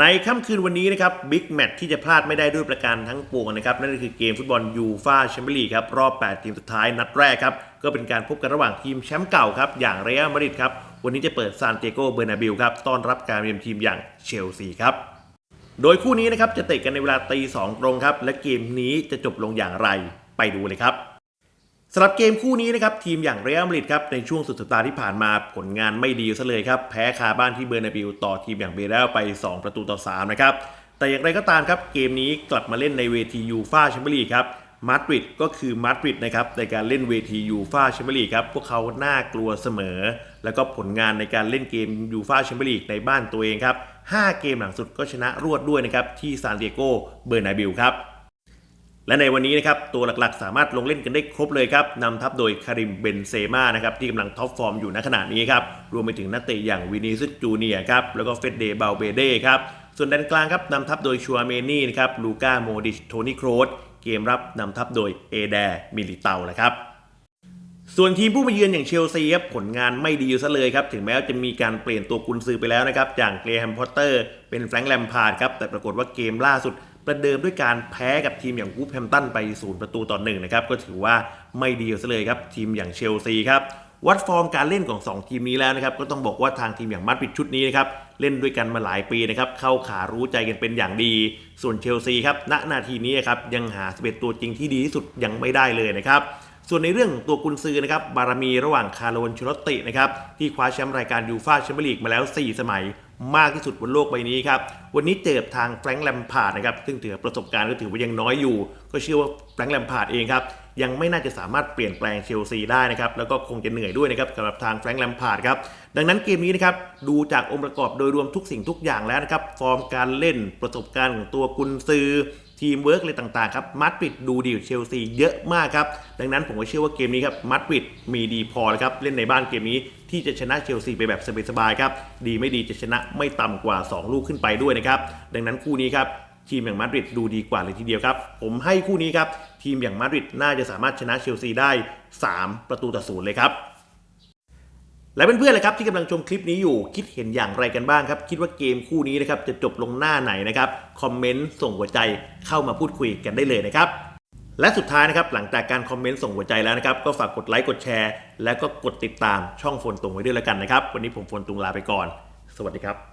ในค่ำคืนวันนี้นะครับบิ๊กแมตช์ที่จะพลาดไม่ได้ด้วยประการทั้งปวงนะครับ นั่นก็คือเกมฟุตบอลยูฟาแชมเปี้ยนลีกครับ รอบ 8 ทีมสุดท้ายนัดแรกครับ ก็เป็นการพบกันระหว่างทีมแชมป์เก่าครับ อย่างเรอัลมาดริดครับ วันนี้จะเปิดซานเตโกเบอร์นาบิลครับต้อนรับการเยือนทีมอย่างเชลซีครับโดยคู่นี้นะครับจะเตะกันในเวลาตีสองตรงครับและเกมนี้จะจบลงอย่างไรไปดูเลยครับ สำหรับเกมคู่นี้นะครับทีมอย่างเรอัลมาดริดครับในช่วงสุดสัปดาห์ที่ผ่านมาผลงานไม่ดีซะเลยครับ แพ้คาบ้านที่เบอร์นาบิลต่อทีมอย่างเบเรลไป 2 ประตูต่อ 3 นะครับ แต่อย่างไรก็ตามครับ เกมนี้กลับมาเล่นในเวทียูฟาแชมเปี้ยนลีกครับมาดริดก็คือมาดริดนะครับในการเล่นเวทียูฟาแชมเปี้ยนลีกครับพวกเขาน่ากลัวเสมอ แล้วก็ผลงานในการเล่นเกมยูฟาแชมเปี้ยนลีกในบ้านตัวเองครับ5เกมหลังสุดก็ชนะรวดด้วยนะครับที่ซานดิเอโกเบอร์นาบิลครับ และในวันนี้นะครับตัวหลักๆ สามารถลงเล่นกันได้ครบเลยครับนำทัพโดยคาริมเบนเซม่านะครับที่กำลังท็อปฟอร์มอยู่ณขณะนี้ครับรวมไปถึงนักเตะอย่างวินิซุสจูเนียครับแล้วก็เฟดเดย์บาลเบเด้ครับส่วนด้านกลางครับนำทัพโดยชัวเมนี่นะครับลูก้าโมดิชโทนี่โครสเกมรับนำทัพโดยเอแดมิลิเตานะครับส่วนทีมผู้มาเยือนอย่างเชลซีครับผลงานไม่ดีอยู่ซะเลยครับถึงแม้ว่าจะมีการเปลี่ยนตัวกุนซือไปแล้วนะครับอย่างเกรแฮมพอตเตอร์เป็นแฟรงค์แลมพาร์ดครับแต่ปรากฏว่าเกมล่าสุด ประเดิมด้วยการแพ้กับทีมอย่างวูฟแฮมตันไปศูนย์ประตูต่อหนึ่งนะครับก็ถือว่าไม่ดีซะเลยครับทีมอย่างเชลซีครับวัดฟอร์มการเล่นของ 2 ทีมนี้แล้วนะครับก็ต้องบอกว่าทางทีมอย่างมาดริดชุดนี้นะครับเล่นด้วยกันมาหลายปีนะครับเข้าขารู้ใจกันเป็นอย่างดี ส่วนเชลซีครับณนาทีนี้ครับยังหา11ตัวจริงที่ดีที่สุดยังไม่ได้เลยนะครับ ส่วนในเรื่องตัวกุนซือนะครับบารมีระหว่างคาร์โลนชลอตตินะครับที่คว้าแชมป์รายการยูฟาแชมเปี้ยนลีกมาแล้ว 4 สมัยมากที่สุดบนโลกใบนี้ครับ วันนี้เจอบทางแฟรงค์แลมพาร์ดนะครับ ซึ่งถือประสบการณ์ก็ถือว่ายังน้อยอยู่ ก็เชื่อว่าแฟรงค์แลมพาร์ดเองครับ ยังไม่น่าจะสามารถเปลี่ยนแปลงเชลซีได้นะครับ แล้วก็คงจะเหนื่อยด้วยนะครับสำหรับทางแฟรงค์แลมพาร์ดครับ ดังนั้นเกมนี้นะครับ ดูจากองค์ประกอบโดยรวมทุกสิ่งทุกอย่างแล้วนะครับ ฟอร์มการเล่นประสบการณ์ของตัวกุนซือ ทีมเวิร์กอะไรต่างๆครับมาดริดดูดีกว่าเชลซีเยอะมากครับ ดังนั้นผมก็เชื่อว่าเกมนี้ครับมาดริดมีดีพอแล้วครับเล่นในบ้านเกมนี้ที่จะชนะเชลซีไปแบบสบายๆครับดีไม่ดีจะชนะไม่ต่ำกว่า 2 ลูกขึ้นไปด้วยนะครับดังนั้นคู่นี้ครับทีมอย่างมาดริดดูดีกว่าเลยทีเดียวครับ ผมให้คู่นี้ครับทีมอย่างมาดริดน่าจะสามารถชนะเชลซีได้ 3 ประตูต่อศูนย์เลยครับ และเพื่อนๆเลยครับที่กำลังชมคลิปนี้อยู่ คิดเห็นอย่างไรกันบ้างครับ คิดว่าเกมคู่นี้นะครับจะจบลงหน้าไหนนะครับคอมเมนต์ส่งหัวใจเข้ามาพูดคุยกันได้เลยนะครับและสุดท้ายนะครับหลังจากการคอมเมนต์ส่งหัวใจแล้วนะครับก็ฝากกดไลค์กดแชร์ และก็กดติดตามช่องโฟนตรงไว้ด้วยแล้วกันนะครับ วันนี้ผมโฟนตุงลาไปก่อน สวัสดีครับ